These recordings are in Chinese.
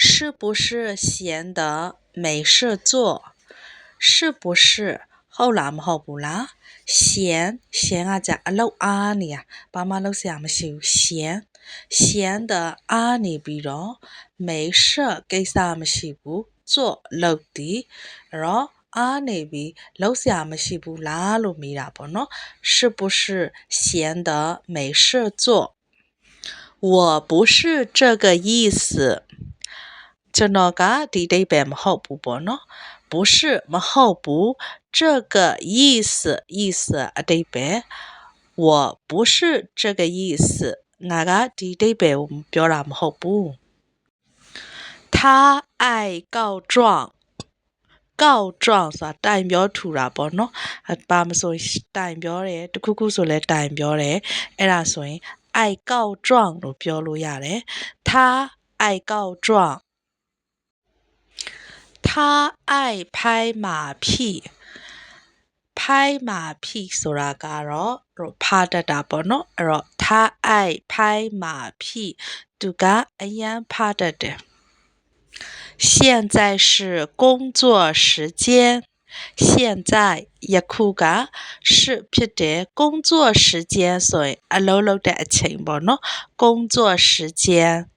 是不是闲得没事做？是不是好လားမဟုတ်ဘူးလား闲闲ကကြအလောက်အားနေရဘာမှလုပ်စရာမရှိဘူး闲闲的အားနေပြီးတော့没事ကိစ္စမရှိဘူး做လုပ်သည်အဲ့တော့အားနေပြီးလုပ်စရာမရှိဘူးလားလို့မေးတာပေါ့နော်是不是闲得没事做我不是这个意思 ကျွန်တော်ကဒီအဓိပ္ပာယ်မဟုတ်ဘူးပေါ့နော်不是မဟုတ်ဘူး这个意思意思အဓိပ္ပာယ်我不是这个意思ငါကဒီအဓိပ္ပာယ်ကိုပြောတာမဟုတ်ဘူး他爱告状告状ဆိုတာတိုင်ပြောထူတာပေါ့နော်ဘာမဆိုတိုင်ပြောတယ်တခုခုဆိုလဲတိုင်ပြောတယ်အဲ့ဒါဆိုရင်爱告状လို့ပြောလို့ရတယ်他爱告状 他爱拍马屁。拍马屁说了嘎二楼怕的打不弄二他爱拍马屁就干哎呀怕的的。现在是工作时间现在也酷干是别的工作时间所以啊搂搂在一起不弄工作时间。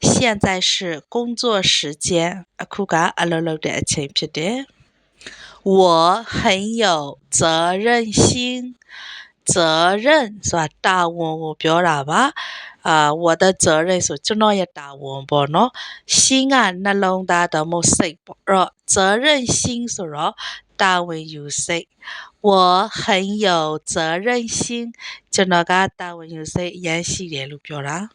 现在是工作时间，酷噶阿罗罗的前撇的。我很有责任心，责任是吧？大问我表达吧，啊，我的责任是就那也大问不喏，心啊那弄大的么事不咯？责任心是咯，大问有谁？我很有责任心，就那个大问有谁演戏的路表达。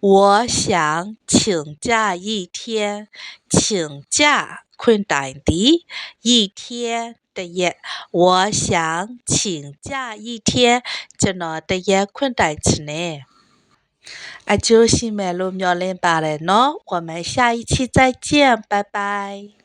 我想请假一天，请假困难的一天的夜，我想请假一天，今朝的夜困难起呢。阿舅，新买路妙林巴来喏，我们下一期再见，拜拜。